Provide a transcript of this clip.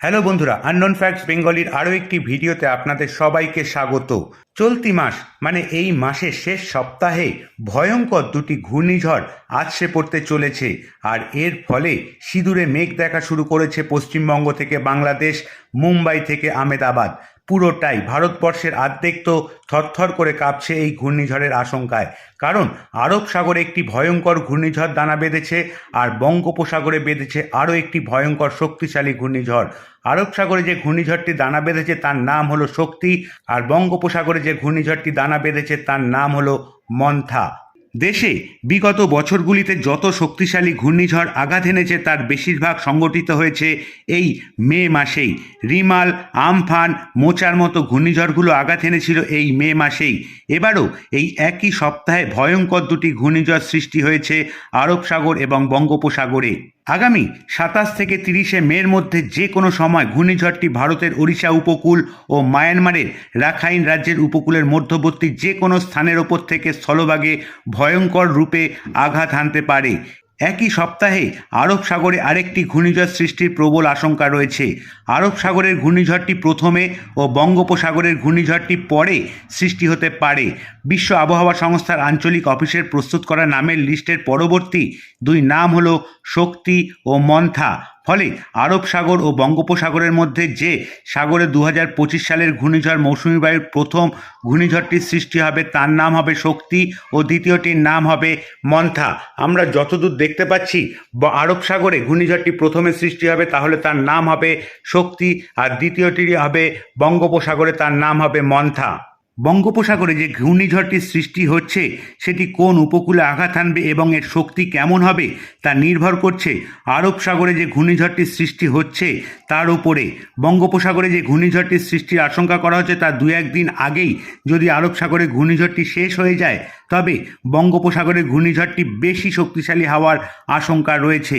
Hello বন্ধুরা unknown facts বেঙ্গলির আরও একটি ভিডিওতে আপনাদের সবাইকে স্বাগত। চলতি মাস মানে এই মাসের শেষ সপ্তাহে ভয়ঙ্কর দুটি ঘূর্ণিঝড় আছড়ে পড়তে চলেছে। আর এর ফলে সিঁদুরে মেঘ দেখা শুরু করেছে পশ্চিমবঙ্গ থেকে বাংলাদেশ, মুম্বাই থেকে আমেদাবাদ পুরোটাই। ভারতবর্ষের আর্ধেক তো থরথর করে কাঁপছে এই ঘূর্ণিঝড়ের আশঙ্কায়। কারণ আরব সাগরে একটি ভয়ঙ্কর ঘূর্ণিঝড় দানা বেঁধেছে আর বঙ্গোপসাগরে বেঁধেছে আরও একটি ভয়ঙ্কর শক্তিশালী ঘূর্ণিঝড়। আরব সাগরে যে ঘূর্ণিঝড়টি দানা বেঁধেছে তার নাম হলো শক্তি আর বঙ্গোপসাগরে যে ঘূর্ণিঝড়টি দানা বেঁধেছে তার নাম হলো মন্থা। দেশে বিগত বছরগুলিতে যত শক্তিশালী ঘূর্ণিঝড় আঘাত এনেছে, তার বেশিরভাগ সংগঠিত হয়েছে এই মে মাসেই। রিমাল, আমফান, মোচার মতো ঘূর্ণিঝড়গুলো আঘাত এনেছিল এই মে মাসেই। এবারও এই একই সপ্তাহে ভয়ঙ্কর দুটি ঘূর্ণিঝড় সৃষ্টি হয়েছে আরব সাগর এবং বঙ্গোপসাগরে। আগামী সাতাশ থেকে তিরিশে মের মধ্যে যে কোনো সময় ঘূর্ণিঝড়টি ভারতের ওড়িশা উপকূল ও মায়ানমারের রাখাইন রাজ্যের উপকূলের মধ্যবর্তী যে কোনো স্থানের ওপর থেকে স্থলভাগে ভয়ঙ্কর রূপে আঘাত হানতে পারে। একই সপ্তাহে আরব সাগরে আরেকটি ঘূর্ণিঝড় সৃষ্টির প্রবল আশঙ্কা রয়েছে। আরব সাগরের ঘূর্ণিঝড়টি প্রথমে ও বঙ্গোপসাগরের ঘূর্ণিঝড়টি পরে সৃষ্টি হতে পারে। বিশ্ব আবহাওয়া সংস্থার আঞ্চলিক অফিসের প্রস্তুত করা নামের লিস্টের পরবর্তী দুই নাম হল শক্তি ও মন্থা। ফলে আরব সাগর ও বঙ্গোপসাগরের মধ্যে যে সাগরে দু সালের ঘূর্ণিঝড় মৌসুমী বায়ুর প্রথম ঘূর্ণিঝড়টির সৃষ্টি হবে, তার নাম হবে শক্তি ও দ্বিতীয়টির নাম হবে মন্থা। আমরা যতদূর দেখতে পাচ্ছি আরব সাগরে ঘূর্ণিঝড়টি প্রথমে সৃষ্টি হবে, তাহলে তার নাম হবে শক্তি, আর দ্বিতীয়টি হবে বঙ্গোপসাগরে, তার নাম হবে মন্থা। বঙ্গোপসাগরে যে ঘূর্ণিঝড়টির সৃষ্টি হচ্ছে, সেটি কোন উপকূলে আঘাত আনবে এবং এর শক্তি কেমন হবে তা নির্ভর করছে আরব সাগরে যে ঘূর্ণিঝড়টির সৃষ্টি হচ্ছে, তার উপরে। বঙ্গোপসাগরে যে ঘূর্ণিঝড়টির সৃষ্টির আশঙ্কা করা হচ্ছে, তা দু, একদিন আগেই যদি আরব সাগরে ঘূর্ণিঝড়টি শেষ হয়ে যায়, তবে বঙ্গোপসাগরের ঘূর্ণিঝড়টি বেশি শক্তিশালী হওয়ার আশঙ্কা রয়েছে।